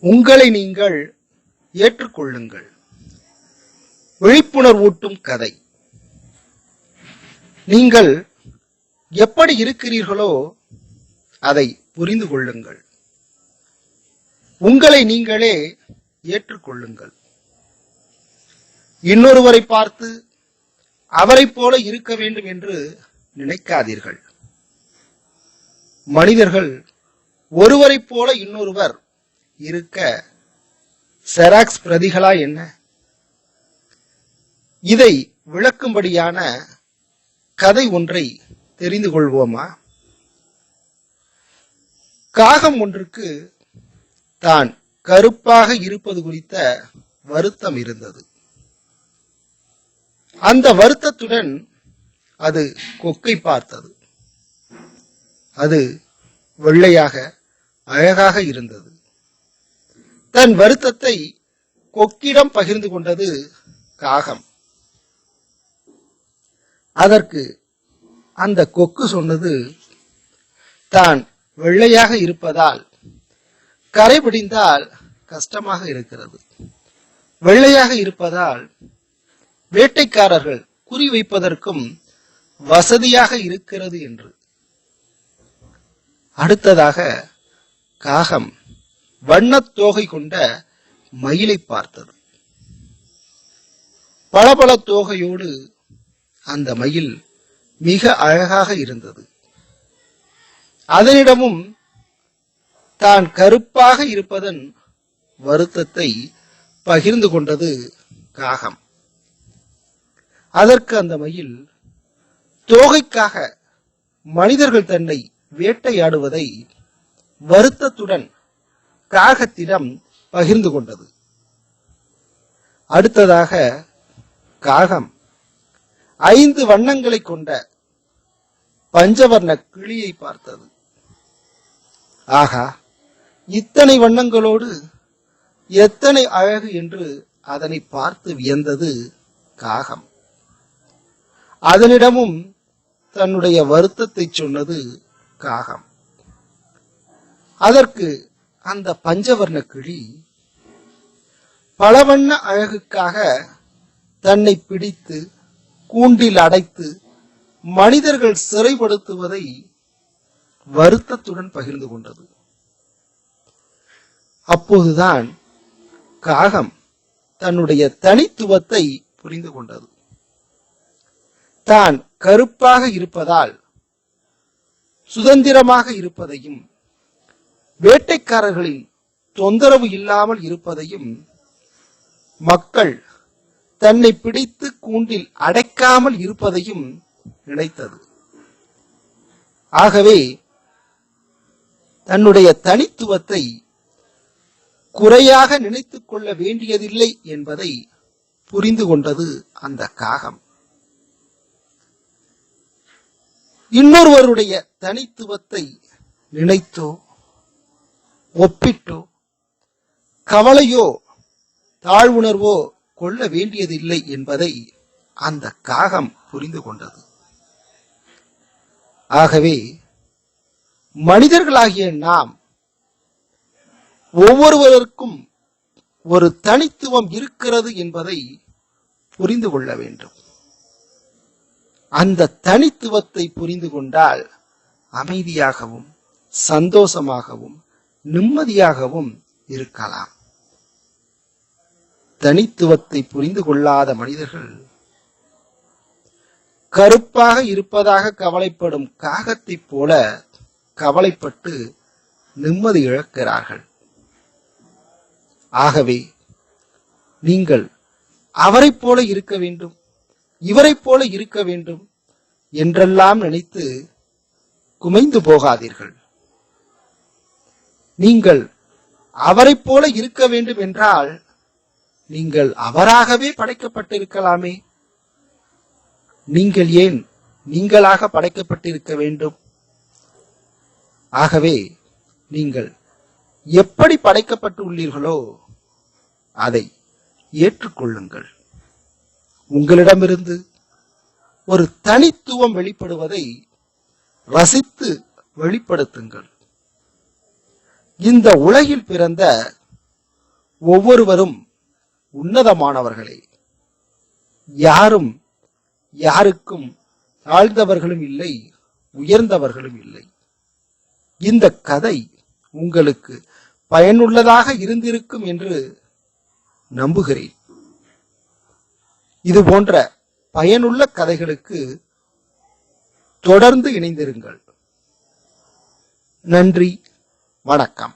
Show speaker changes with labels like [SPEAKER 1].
[SPEAKER 1] உங்களை நீங்கள் ஏற்றுக்கொள்ளுங்கள். விழிப்புணர்வூட்டும் கதை. நீங்கள் எப்படி இருக்கிறீர்களோ அதை புரிந்து கொள்ளுங்கள். உங்களை நீங்களே ஏற்றுக்கொள்ளுங்கள். இன்னொருவரை பார்த்து அவரைப் போல இருக்க வேண்டும் என்று நினைக்காதீர்கள். மனிதர்கள் ஒருவரைப் போல இன்னொருவர் இருக்க செராக்ஸ் பிரதிகளா என்ன? இதை விளக்கும்படியான கதை ஒன்றை தெரிந்து கொள்வோமா? காகம் ஒன்றுக்கு தான் கருப்பாக இருப்பது குறித்த வருத்தம் இருந்தது. அந்த வருத்தத்துடன் அது கொக்கை பார்த்தது. அது வெள்ளையாக அழகாக இருந்தது. தன் வருத்தத்தை கொக்கிடம் பகிர்ந்து கொண்டது காகம். அதற்கு அந்த கொக்கு சொன்னது தான் வெள்ளையாக இருப்பதால் கரை பிடிந்தால் கஷ்டமாக இருக்கிறது. வெள்ளையாக இருப்பதால் வேட்டைக்காரர்கள் குறி வைப்பதற்கும் வசதியாக இருக்கிறது என்று. அடுத்ததாக காகம் வண்ணத் தோகை கொண்ட மயிலை பார்த்தது. பளபள தோகையோடு அந்த மயில் மிக அழகாக இருந்தது. அதனிடமும் தான் கருப்பாக இருப்பதன் வருத்தத்தை பகிர்ந்து கொண்டது காகம். அதற்கு அந்த மயில் தோகைக்காக மனிதர்கள் தன்னை வேட்டையாடுவதை வருத்தத்துடன் காகத்திடம் பகிர்ந்து கொண்டது. அடுத்ததாக காகம். ஐந்து வண்ணங்களை கொண்ட பஞ்சவர்ண கிளியை பார்த்தது. ஆகா இத்தனை வண்ணங்களோடு எத்தனை அழகு என்று அதனை பார்த்து வியந்தது காகம். அதனிடமும் தன்னுடைய வருத்தத்தை சொன்னது காகம். அதற்கு அந்த பஞ்சவர்ண கிளி பலவண்ண அழகுக்காக தன்னை பிடித்து கூண்டில் அடைத்து மனிதர்கள் சிறைப்படுத்துவதை வருத்தத்துடன் பகிர்ந்து கொண்டது. அப்போதுதான் காகம் தன்னுடைய தனித்துவத்தை புரிந்து கொண்டது. தான் கருப்பாக இருப்பதால் சுதந்திரமாக இருப்பதையும் வேட்டைக்காரர்களின் தொந்தரவு இல்லாமல் இருப்பதையும் மக்கள் தன்னை பிடித்து கூண்டில் அடைக்காமல் இருப்பதையும் நினைத்தது. ஆகவே தன்னுடைய தனித்துவத்தை குறையாக நினைத்துக் கொள்ள வேண்டியதில்லை என்பதை புரிந்து கொண்டது அந்த காகம். இன்னொருவருடைய தனித்துவத்தை நினைத்தோ ஒப்பிட்டோ கவலையோ தாழ்வுணர்வோ கொள்ள வேண்டியதில்லை என்பதை அந்த காகம் புரிந்து கொண்டது. ஆகவே மனிதர்களாகிய நாம் ஒவ்வொருவருக்கும் ஒரு தனித்துவம் இருக்கிறது என்பதை புரிந்து கொள்ள வேண்டும். அந்த தனித்துவத்தை புரிந்து கொண்டால் அமைதியாகவும் சந்தோஷமாகவும் நிம்மதியாகவும் இருக்கலாம். தனித்துவத்தை புரிந்து கொள்ளாத மனிதர்கள் கருப்பாக இருப்பதாக கவலைப்படும் காகத்தைப் போல கவலைப்பட்டு நிம்மதி இழக்கிறார்கள். ஆகவே நீங்கள் அவரைப் போல இருக்க வேண்டும் இவரைப் போல இருக்க வேண்டும் என்றெல்லாம் நினைத்து குமைந்து போகாதீர்கள். நீங்கள் அவரைப் போல இருக்க வேண்டும் என்றால் நீங்கள் அவராகவே படைக்கப்பட்டிருக்கலாமே. நீங்கள் ஏன் நீங்களாக படைக்கப்பட்டிருக்க வேண்டும்? ஆகவே நீங்கள் எப்படி படைக்கப்பட்டு உள்ளீர்களோ அதை ஏற்றுக்கொள்ளுங்கள். உங்களிடமிருந்து ஒரு தனித்துவம் வெளிப்படுவதை ரசித்து வெளிப்படுத்துங்கள். இந்த உலகில் பிறந்த ஒவ்வொருவரும் உன்னதமானவர்களே. யாரும் யாருக்கும் தாழ்ந்தவர்களும் இல்லை உயர்ந்தவர்களும் இல்லை. இந்த கதை உங்களுக்கு பயனுள்ளதாக இருந்திருக்கும் என்று நம்புகிறேன். இது போன்ற பயனுள்ள கதைகளுக்கு தொடர்ந்து இணைந்திருங்கள். நன்றி. வணக்கம்.